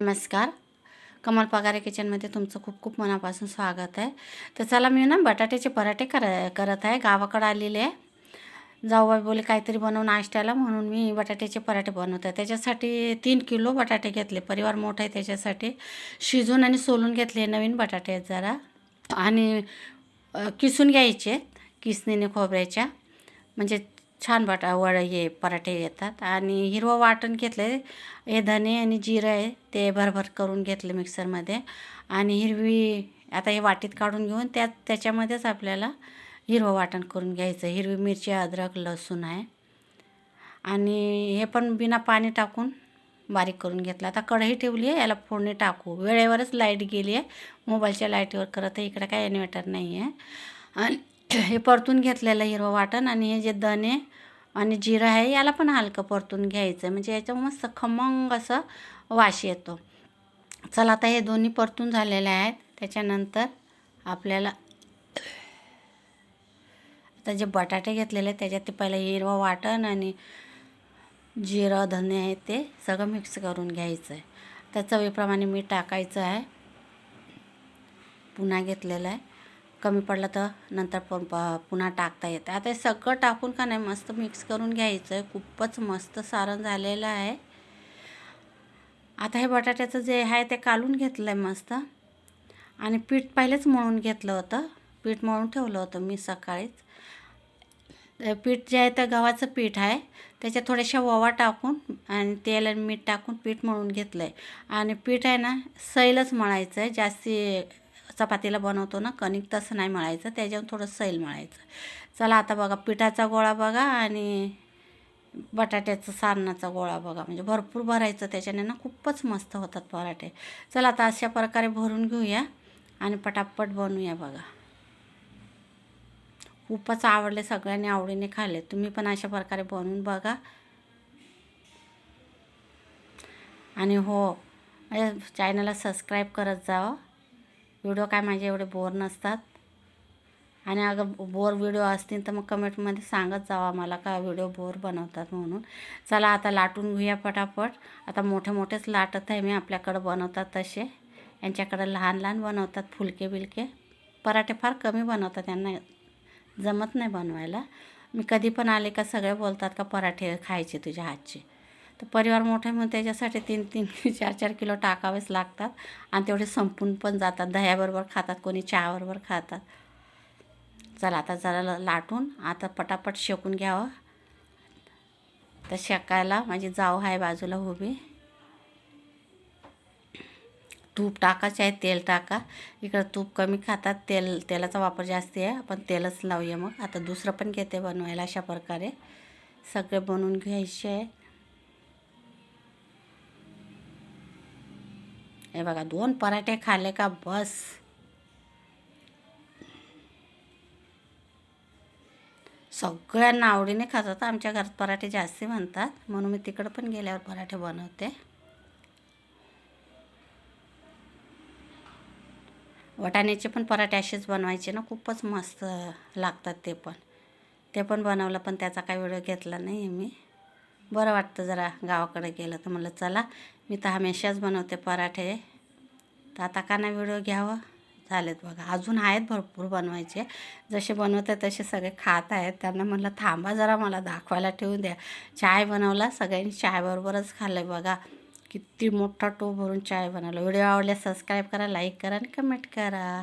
नमस्कार. कमल पगारे किचनमध्ये तुमचं खूप खूप मनापासून स्वागत आहे. तर चला मी ना बटाट्याचे पराठे कर करत आहे. गावाकडं आलेले आहे. जाऊबाई बोले काहीतरी बनवून नाश्त्याला म्हणून मी बटाट्याचे पराठे बनवत आहे. त्याच्यासाठी तीन किलो बटाटे घेतले. परिवार मोठा आहे त्याच्यासाठी. शिजून आणि सोलून घेतले नवीन बटाटे आहेत जरा. आणि किसून घ्यायचे. किसणीने खोबऱ्याच्या. म्हणजे छान बटा वड हे पराठे येतात. आणि हिरवं वाटण घेतलं आहे हे धने आणि जिरं आहे ते भरभर करून घेतलं मिक्सरमध्ये. आणि हिरवी आता हे वाटीत काढून घेऊन त्यात त्याच्यामध्येच आपल्याला हिरवं वाटण करून घ्यायचं. हिरवी मिरची अद्रक लसूण आहे. आणि हे पण बिना पाणी टाकून बारीक करून घेतलं. आता कढई ठेवली आहे याला फोडणी टाकू. वेळेवरच लाइट गेली आहे. मोबाईलच्या लाईटीवर करत आहे. इकडं काय इन्व्हर्टर नाही आहे. आणि हे परतून घेतलेलं हिरवं वाटण आणि हे जे दणे आणि जिरं आहे याला पण हलकं परतून घ्यायचं. आहे म्हणजे याच्या मस्त खमंग असं वास येतो. चला आता हे दोन्ही परतून झालेले आहेत. त्याच्यानंतर आपल्याला आता जे बटाटे घेतलेले आहेत त्याच्यात ते पहिलं हिरवं वाटण आणि जिरं धने आहे ते सगळं मिक्स करून घ्यायचं आहे त्या चवीप्रमाणे मीठ टाकायचं आहे. पुन्हा घेतलेलं आहे. कमी पडलं तर नंतर पण प पुन्हा टाकता येतं. आता हे सगळं टाकून का नाही मस्त मिक्स करून घ्यायचं आहे खूपच मस्त सारण झालेलं आहे. आता हे बटाट्याचं जे आहे ते कालून घेतलं आहे मस्त. आणि पीठ पहिलेच मळून घेतलं होतं. पीठ मळून ठेवलं होतं मी सकाळीच. पीठ जे आहे ते गव्हाचं पीठ आहे. त्याच्यात थोड्याशा ओवा टाकून आणि तेल आणि मीठ टाकून पीठ मळून घेतलं आहे आणि पीठ आहे ना सैलच मळायचं आहे जास्ती चपातीला बनवतो ना कणिक तसं नाही मळायचं त्याच्यावर थोडं सैल मळायचं. चला आता बघा पिठाचा गोळा बघा आणि बटाट्याचं सारणाचा गोळा बघा. म्हणजे भरपूर भरायचं त्याच्याने ना खूपच मस्त होतात पराठे. चला आता अशा प्रकारे भरून घेऊया आणि पटापट बनवूया बघा. खूपच आवडले सगळ्यांनी आवडीने खाल्ले. तुम्ही पण अशा प्रकारे बनवून बघा. आणि हो चॅनलला सबस्क्राईब करत जावं. व्हिडिओ काय माझे एवढे बोर नसतात. आणि अगं बोर व्हिडिओ असतील तर मग कमेंटमध्ये सांगत जावा मला का व्हिडिओ बोर बनवतात म्हणून. चला आता लाटून घेऊया पटापट. आता मोठे मोठेच लाटत आहे मी आपल्याकडं बनवतात तसे. यांच्याकडं लहान लहान बनवतात फुलके बिलके पराठे फार कमी बनवतात त्यांना जमत नाही बनवायला. मी कधी पण आले का सगळे बोलतात का पराठे खायचे तुझ्या हातचे. तर परिवार मोठा म्हणून त्याच्यासाठी तीन तीन चार चार किलो टाकावेच लागतात. आणि तेवढे संपून पण जातात. दह्याबरोबर खातात कोणी चहाबरोबर खातात. चला आता जरा लाटून आता पटापट शेकून घ्यावं. तर शेकायला माझी जाव आहे बाजूला उभी. तूप टाकायचे आहे तेल टाका. इकडं तूप कमी खातात. तेल तेलाचा वापर जास्ती आहे आपण तेलच लावूया मग. आता दुसरं पण घेते बनवायला अशा प्रकारे. सगळे बनवून घ्यायचे आहे. हे बघा दोन पराठे खाल्ले का बस. सगळ्यांना आवडीने खातात आमच्या घरात पराठे जास्ती म्हणतात म्हणून मी तिकडं पण गेल्यावर पराठे बनवते. वटाण्याचे पण पराठे असेच बनवायचे ना खूपच मस्त लागतात ते पण. ते पण बनवलं पण त्याचा काही व्हिडिओ घेतला नाही आहे मी. बरं वाटतं जरा गावाकडे गेलं तर म्हणलं चला मी तर हमेशाच बनवते पराठे. तर आता का नाही व्हिडिओ घ्यावं? झालेत बघा. अजून आहेत भरपूर बनवायचे. जसे बनवते तसे सगळे खात आहेत. त्यांना म्हटलं थांबा जरा मला दाखवायला ठेवून द्या. चाय बनवला सगळ्यांनी चायबरोबरच खाल्लं आहे बघा. किती मोठा टो भरून चाय बनवला. व्हिडिओ आवडल्यास सबस्क्राईब करा लाईक करा आणि कमेंट करा.